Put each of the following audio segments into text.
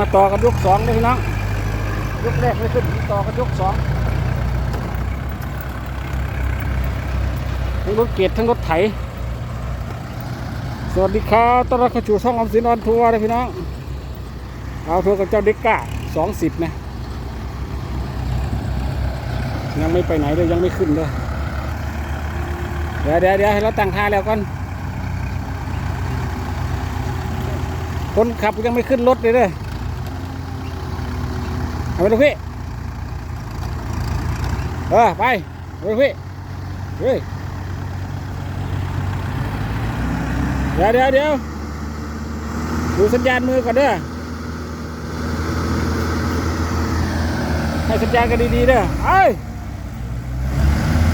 มาต่อกันยกสองเลยพี่น้องยกแรกไม่ขึ้นต่อกันยกสองทั้งรถเกียรทั้งรถไถ สวัสดีครับต้อนรับเข้าสู่ช่องอมสินออนทัวร์เลยพี่น้องเอาทัวร์กับเจ้าเด็กก้าสองสิบนะยังไม่ไปไหนเลยยังไม่ขึ้นเลยเดี๋ยวเดี๋ยวเดี๋ยวให้เราตั้งท่าแล้วก่อนคนขับยังไม่ขึ้นรถเลยเด้อ เอาไปดูพี่เออไปเอาไปดูพี่เฮ้ยเดี๋ยวเดี๋ยวเดี๋ยวดูสัญญาณมือก่อนเด้อให้สัญญาณกันดีๆเด้อเอ้ย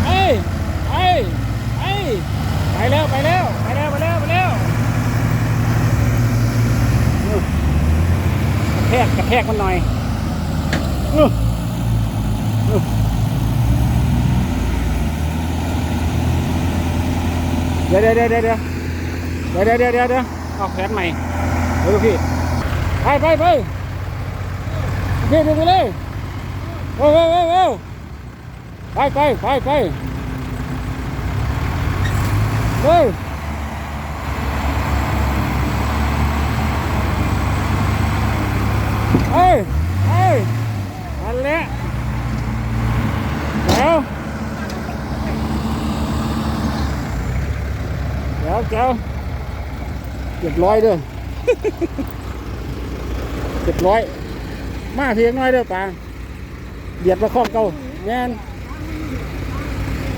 เอ้ยเอ้ยเอ้ยไปแล้วไปแล้วไปแล้วไปแล้วไปแล้วกระแทกกระแทกมันหน่อย เดี๋ยวเดี๋ยวเดี๋ยวเดี๋ยวเดี๋ยวเดี๋ยวเดี๋ยวเดี๋ยวเดี๋ยวเอาแขนใหม่เดี๋ยวดูพี่ไปไปไปพี่ดูไปเลยโอ้โหโอ้โหไปไปไปไปเฮ้ยเฮ้ยเฮ้ย อันเละเดี๋ยวเดี๋ยวเดี๋ยวเจ็ดร้อยเด้อเจ็ดร้อยมาเพียงน้อยเด้อป่าเหยียดมาคล้องเก่าแม่น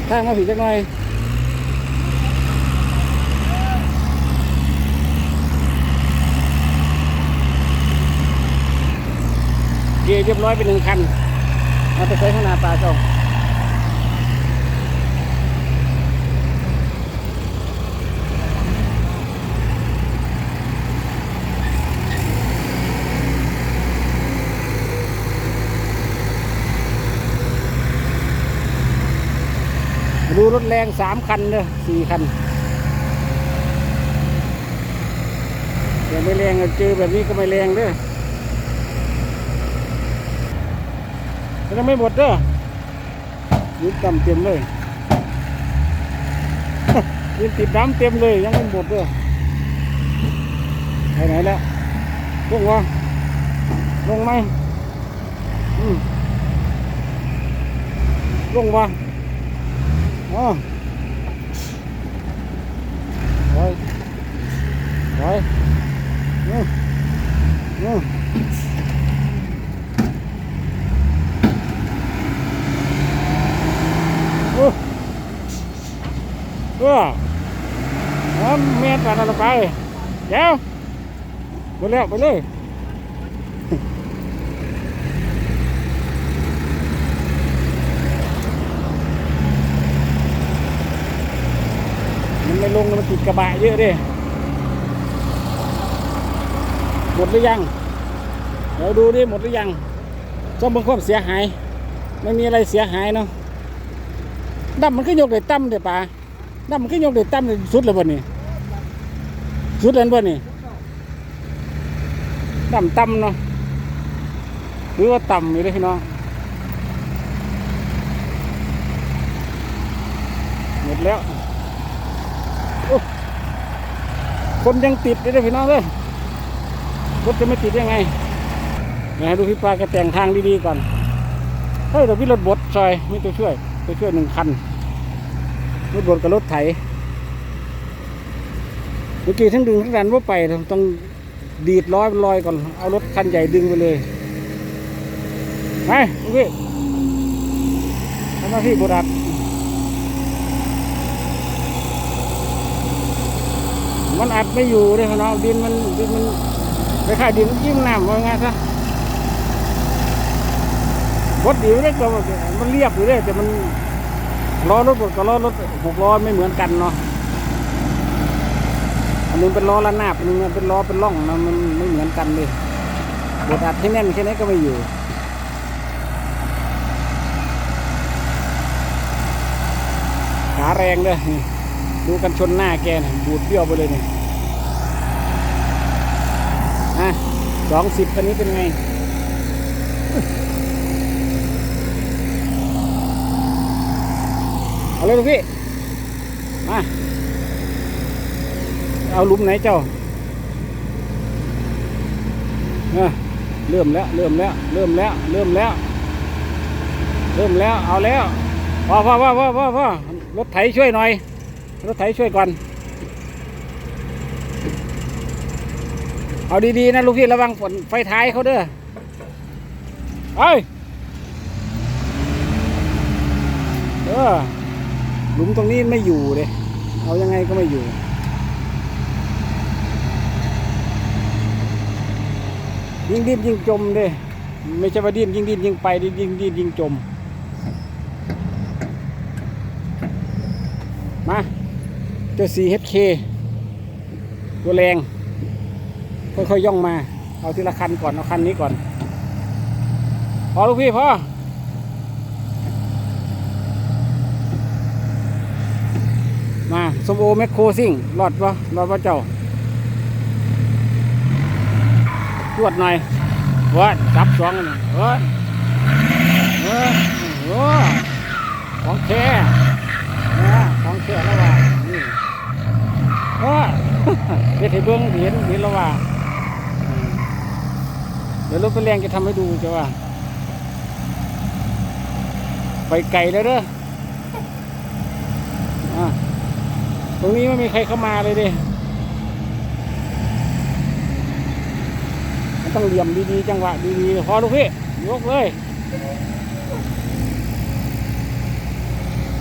ทางมาผีจักหน่อย เกียร์เรียบร้อยไปหนึ่งคันเอาไปใส่ข้างหน้าตาเจ้าดูรถแรงสามคันเด้อสี่คันเดี๋ยวไม่แรงเจอแบบนี้ก็ไม่แรงเด้อมัน ยังไม่หมดเด้อยืดดำเต็มเลยยืดติดน้ำเต็มเลยยังไม่หมดเด้อไปไหนแล้วลงวะลงไหมอืมลงวะอ๋อไปไปอืมอืม เออน้ำเมียนไปนั่นไปเดี๋ยวไปแล้วไปเลยมันไม่ลงมันติดกระบะเยอะดิหมดหรือยัง เดี๋ยวดูดิหมดหรือยังซ่อมบื้องความเสียหาย ไม่มีอะไรเสียหายเนาะดำมันขึ้นยกเลยตั้มเดี๋ยวป่า ดำมันขึ้นยกเลยตั้มเลยสุดเลยบ่นี่สุดเลยบ่นี่ดำตั้มเนาะหรือว่าต่ำอยู่เลยพี่น้องหมดแล้วคนยังติดเลยพี่น้องเลยรถจะไม่ติดยังไงเดี๋ยวให้ดูพี่ปลาแกแต่งทางดีๆก่อนเฮ้ยเดี๋ยวพี่รถบดซอยไม่ตัวช่วยตัวช่วยหนึ่งคัน รถบดกับรถไถ เมื่อกี้ทั้งดึงทั้งดันว่าไปต้องดีดร้อยลอยก่อน เอารถคันใหญ่ดึงไปเลยไปโอเคทำหน้าที่บดัดมันอัดไม่อยู่เลยพี่น้องดินมันดินมันไปค่ายดินมันจิ้มน้ำว่าไงซะรถดีไม่ได้ก็มันเรียบอยู่เลยแต่มัน ล้อรถกับล้อรถหกล้อไม่เหมือนกันเนาะอันนึงเป็นล้อละนาบอันนึงเป็นล้อเป็นร่องนะมันไม่เหมือนกันเลยบดอัดที่แน่นแค่นี้ก็ไม่อยู่ขาแรงเลยดูกันชนหน้าแกนะบูดเบี้ยวไปเลยนี่อะสองสิบคันนี้เป็นไง เอาเลยลูกพี่ มา เอาลุมไหนเจ้าเออเริ่มแล้ว เริ่มแล้ว เริ่มแล้ว เริ่มแล้ว เริ่มแล้ว เอาแล้วพอพอพอพอพอพอรถไถช่วยหน่อย รถไถช่วยก่อน เอาดีๆนะลูกพี่ระวังฝนไฟท้ายเขาเด้อเอ้ยเออ หลุมตรงนี้ไม่อยู่เลยเอายังไงก็ไม่อยู่ ยิ่งดิ้นยิ่งจมเด้ไม่ใช่ว่าดิ้นยิ่งดิ้นยิ่งไปดิ้นยิงดิ้นยิ่งจม มาเจ้า 4HK ตัวแรง ค่อยๆย่องมา เอาทีละคันก่อน เอาคันนี้ก่อน พอลูกพี่พอ มาสมโอแมคโครซิ่งรอดปะรอดปะเจ้าตรวจหน่อยเว่าจับสองอันเฮ้ยเฮ้ยโอ้ของแท้นะของแท้แล้วว่านี่เฮ้ยเด็ดให้เบิ้งเห็นเห็นแล้วว่าเดี๋ยวรถไปแรงจะทำให้ดูจะว่า ไปไกลแล้วเด้ออะต รงนี้ไม่มีใครเข้ามาเลยดิมันต้องเหลี่ยมดีๆ จังหวะดีๆ พอลูกพี่ยกเลย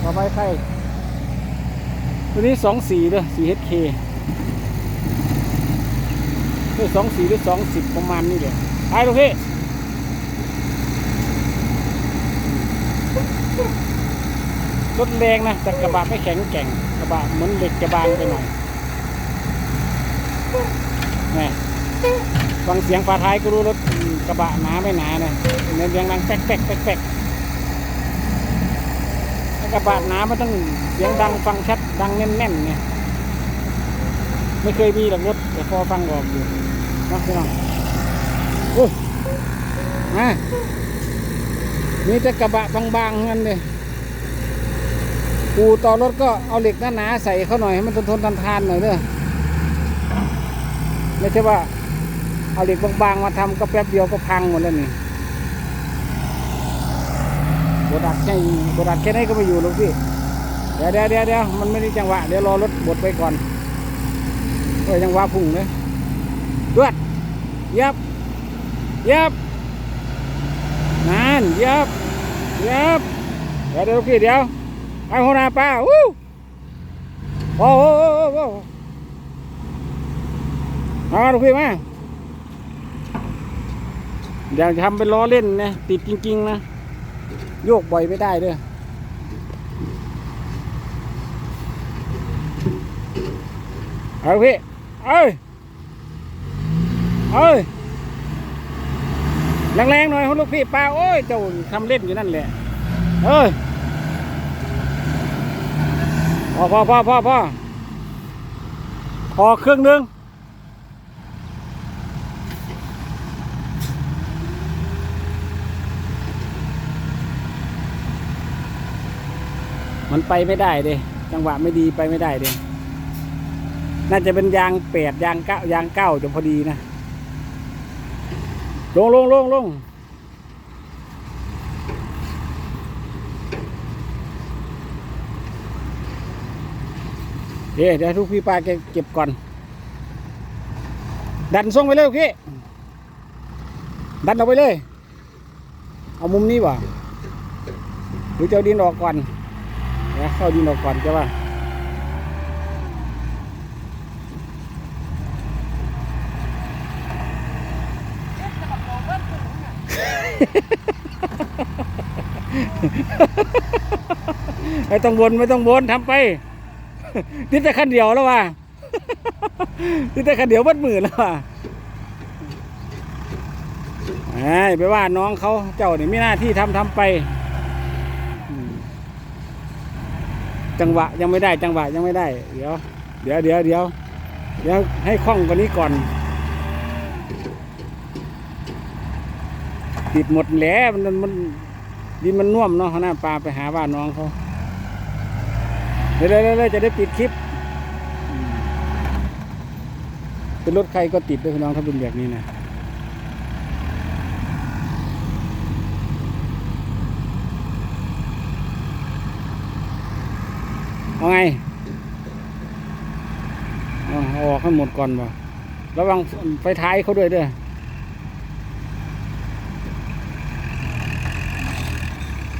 ต่อไปใครตัวนี้สองสี่เด้อสี่ HK ด้วยสองสี่หรือสองสิบประมาณนี้เดี๋ยวไปลูกพี่รถแรงนะแต่กระบะไม่แข็งแกร่ง กระบะเหมือนเหล็กจะบางไปหน่อยนี่ฟังเสียงฝาท้ายก็รู้รถกระบะหนาไม่หนานะเน้นเสียงดังแป๊กแป๊กแป๊กแป๊กกระบะหนามันต้องเสียงดังฟังชัดดังแน่นๆไงไม่เคยมีหรอกรถแต่พอฟังออกอยู่นะพี่น้องโอ้ยมามีแต่กระบะบางๆงั้นเลย ปูต่อรถก็เอาเหล็กหนาๆใส่เขาหน่อยให้มันทนทนทานทานหน่อยเด้อไม่ใช่ว่าเอาเหล็กบางๆมาทำก็แป๊บเดียวก็พังหมดแล้วนี่บดักแค่บดักแค่ไหนก็ไม่อยู่หรอกพี่เดี๋ยวเดี๋ยวเดี๋ยวเดี๋ยวมันไม่ได้จังหวะเดี๋ยวรอรถบดไปก่อนเออจังหวะพุ่งเลยรวดยับยับนั่นยับยับเดี๋ยวเดี๋ยวพี่เดี๋ยว ไอ้หัวหน้าป้าอู้โอ้โหโอ้โหโอ้โหมาลูพี่มาอย่าทำเป็นล้อเล่นนะติดจริง ๆ นะ โยกบ่อยไม่ได้เด้อเอาพี่เอ้ยเอ้ยแรงๆหน่อยคุณลูกพี่ป้าโอ้ยเจ้าทำเล่นอยู่นั่นแหละเอ้ย พอพอพอพอพอพอเครื่องหนึงมันไปไม่ได้เด้จังหวะไม่ดีไปไม่ได้เด้น่าจะเป็นยางแปดยางเก้ายางเก้าจะพอดีนะ ลงลงลงลง เดี๋ยวเดี๋ยวทุกพี่ปลาแกเก็บก่อน ดันส่งไปเลยพี่ดันเอาไปเลย เอามุมนี้บ่หรือจะเอาดินออกก่อนเดี๋ยวเข้าดินออกก่อนใช่ป่ะไม่ต้องวนไม่ต้องวนทำไป นี่แต่คันเดียวแล้วว่ะนี่แต่คันเดียววัดมือแล้วว่ะไอ้ไปว่าน้องเขาเจ้าเนี่ยมีหน้าที่ทำทำไป จังหวะยังไม่ได้ จังหวะยังไม่ได้ เดี๋ยว เดี๋ยวเดี๋ยวเดี๋ยวเดี๋ยวให้คล่องกว่านี้ก่อน ติดหมดแหล้วมันมันดินมันน่วมเนาะหน้าปลาไปหาบ้าน้องเขา เร็วๆๆๆจะได้ปิดคลิป เป็นรถใครก็ติดด้วยพี่น้องถ้าเป็นแบบนี้นะเอาไงเอาออกให้หมดก่อนบ่ระวังไฟท้ายเขาด้วยด้อ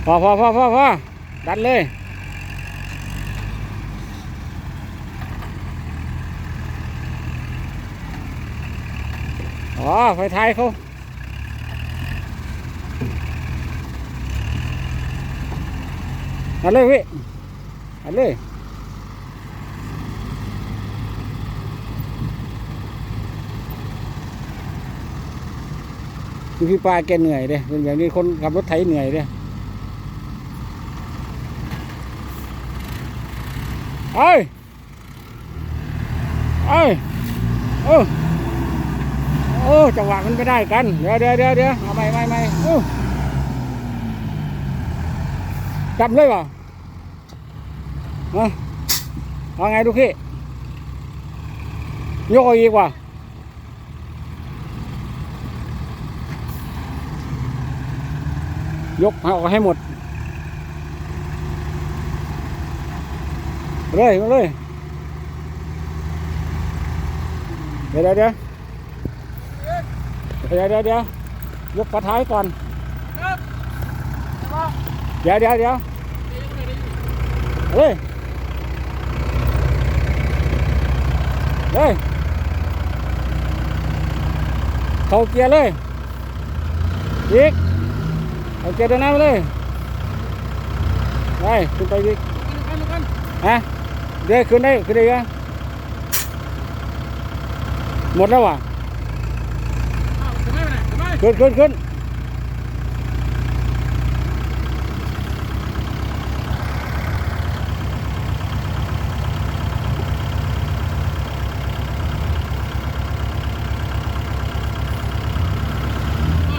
พอพอพอพอพอดันเลย อ๋อไฟท้ายเขาดันเลยพี่ดันเลยพี่ปลาแกเหนื่อยเด้เป็นแบบนี้คนขับรถไถเหนื่อยเด้เอ้ยเอ้ยเออ โอ้จังหวะมันไม่ได้กัน เดี๋ยวเดี๋ยวเดี๋ยวเดี๋ยวเอาใหม่ใหม่ใหม่จับเลยเปล่าเอาไงดูพี่ยกอาอีกว่ะยกเอาให้หมด เลยมาเลยเดี๋ยวเดี๋ยว เดี๋ยวเดี๋ยวเดี๋ยวเดี๋ยวยกฝาท้ายก่อนเดี๋ยวเดี๋ยวเดี๋ยวเฮ้ยเฮ้ยเข้าเกียร์เลยอีกเข้าเกียร์เดินหน้าไปเลยไปขึ้นไปอีกฮะเดี๋ยวขึ้นได้ขึ้นได้ยังหมดแล้วว่ะ ขึ้นขึ้นขึ้น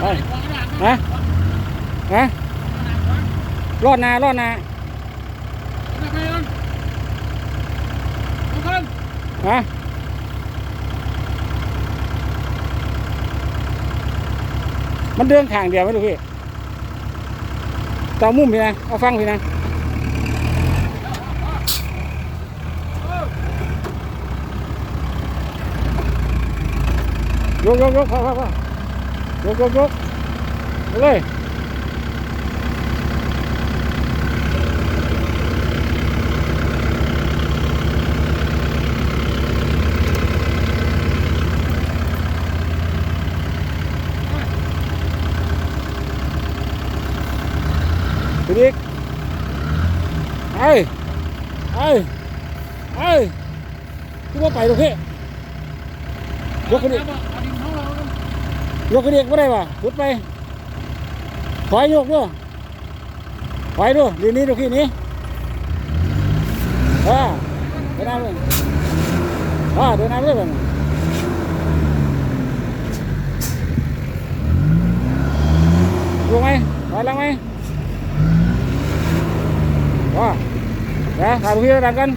ไปฮะฮะรอดนารอดนาฮะ มันเดินทางเดียวไหมลูกพี่ต่ามุมพี่นะ เอาฟังพี่นะยกยกยกพอพอพอยกยกยกเลยไปอีกไอ้ไอ้ไอ้ที่ว่าไปลูกพี่ยกขึ้นอีก ยกกระ เดียกไม่ได้ป่ะพุดไปถอยยกด้วยถอยด้วยเดี๋ยวนี้ดูขี้นี้อ่าเดินหน้าเลยอ่าเดินหน้าเลยแบบยกไหมถอยหลังไหมว้าเดี๋ยวถ่ายพวกพี่ดังกัน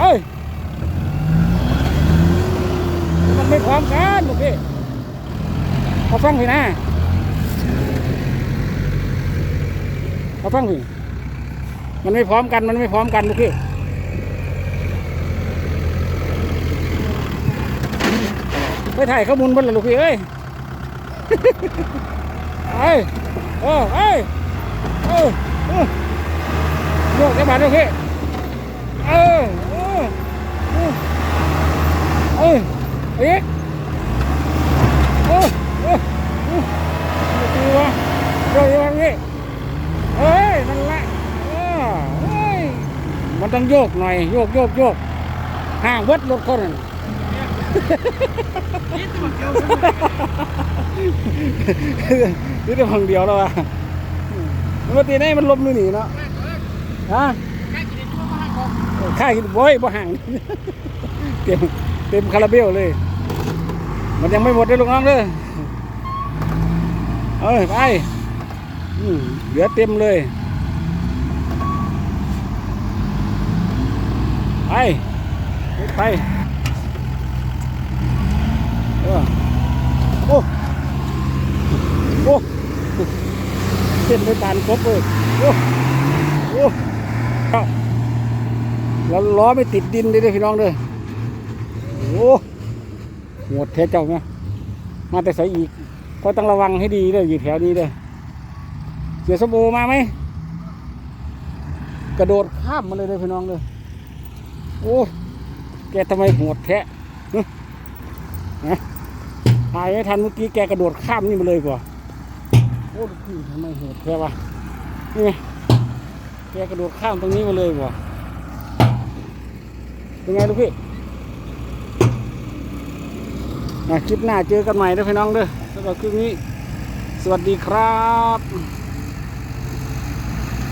เอ้ย มันไม่พ ร้อมกันลูกพี่เอาฟังพี่นะเอาฟังพี่มันไม่พร้อมกันมันไม่พร้อมกันลูกพี่ไปถ่ายข้อมูลบนลยลูกพี่เอ้ยเอ้ยเออเอ้ยเออเออโยกได้มาลูกพี่เออเออเออเออ อีกโอ้โอ้โอ้ดีวะ โดยวันนี้เอ้ยนั่นแหละเอ้ยมันต้องโยกหน่อย โยกโยกโยกห่างวัดรถคนนั่นนี่แต่ฝั่งเดียวแล้วว่ะปกตินี่มันลมนี่หนีเนาะฮะค่ายกินบ่อยบ่ห่างเต็มเต็มคาราเบลเลย มันยังไม่หมดเลยลูกน้องเด้อเอ้ยไป เหลือเต็มเลย ไป ไปเออโอ้ โอ้เส้นไปตานครบเลยโอ้ โอ้เอาแล้วล้อไม่ติดดินเลยพี่น้องเด้อโอ้หมดแท้เจ้าเนี่ยมาแต่ใส่อีก ก็ต้องระวังให้ดีเด้อยู่แถวนี้เด้อ เสียสมโอมาไหมกระโดดข้ามมาเลยเด้อพี่น้องเด้อโอ้แกทำไมโหดแท้ฮะนะถ่ายไม่ทันเมื่อกี้แกกระโดดข้ามนี่มาเลยกว่าโอ้พี่ทำไมโหดแท้วะนี่ไงแกกระโดดข้ามตรงนี้มาเลยกว่าเป็นไงลูกพี่อะคลิปหน้าเจอกันใหม่นะพี่น้องเด้อสำหรับคลิปนี้ สวัสดีครับ